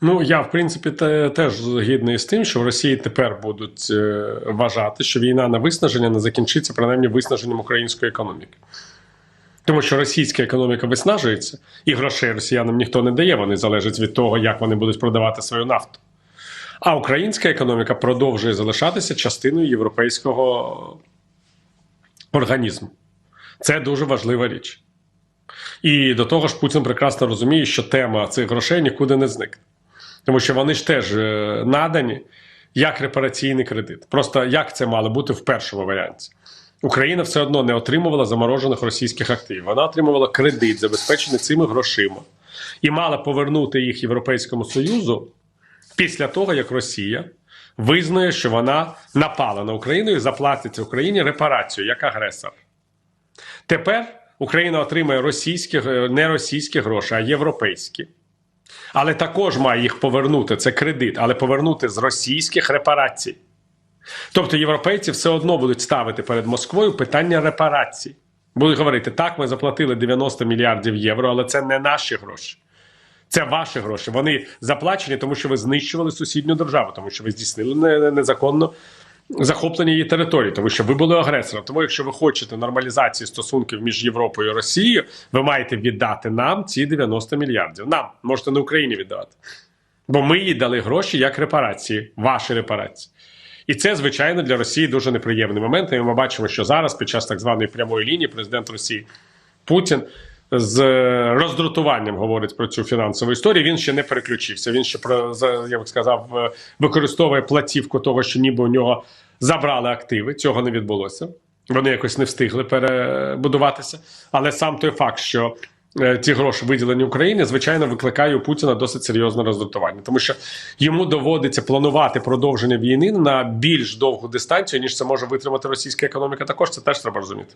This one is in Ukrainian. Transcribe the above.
Ну я в принципі те, теж згідний з тим, що в Росії тепер будуть е, вважати, що війна на виснаження не закінчиться принаймні виснаженням української економіки. Тому що російська економіка виснажується, і грошей росіянам ніхто не дає, вони залежать від того, як вони будуть продавати свою нафту. А українська економіка продовжує залишатися частиною європейського організму. Це дуже важлива річ. І до того ж, Путін прекрасно розуміє, що тема цих грошей нікуди не зникне. Тому що вони ж теж е, надані як репараційний кредит. Просто як це мало бути в першому варіанті? Україна все одно не отримувала заморожених російських активів. Вона отримувала кредит, забезпечений цими грошима, і мала повернути їх Європейському Союзу після того, як Росія визнає, що вона напала на Україну і заплатить Україні репарацію як агресор. Тепер Україна отримає російські, е, не російські гроші, а європейські. Але також має їх повернути. Це кредит, але повернути з російських репарацій. Тобто європейці все одно будуть ставити перед Москвою питання репарацій. Будуть говорити, так, ми заплатили 90 мільярдів євро, але це не наші гроші. Це ваші гроші. Вони заплачені, тому що ви знищували сусідню державу, тому що ви здійснили не- незаконно захоплення її території, тому що ви були агресором. Тому, якщо ви хочете нормалізації стосунків між Європою і Росією, ви маєте віддати нам ці 90 мільярдів. Нам можете не Україні віддавати. Бо ми їй дали гроші як репарації, ваші репарації. І це, звичайно, для Росії дуже неприємний момент. І ми бачимо, що зараз, під час так званої прямої лінії, президент Росії Путін з роздратуванням говорить про цю фінансову історію. Він ще не переключився. Він ще про я б сказав, е, використовує платівку того, що ніби у нього забрали активи. Цього не відбулося. Вони якось не встигли перебудуватися. Але сам той факт, що е, ці гроші виділені Україні, звичайно, викликає у Путіна досить серйозне роздратування, тому що йому доводиться планувати продовження війни на більш довгу дистанцію, ніж це може витримати російська економіка. Також це теж треба розуміти.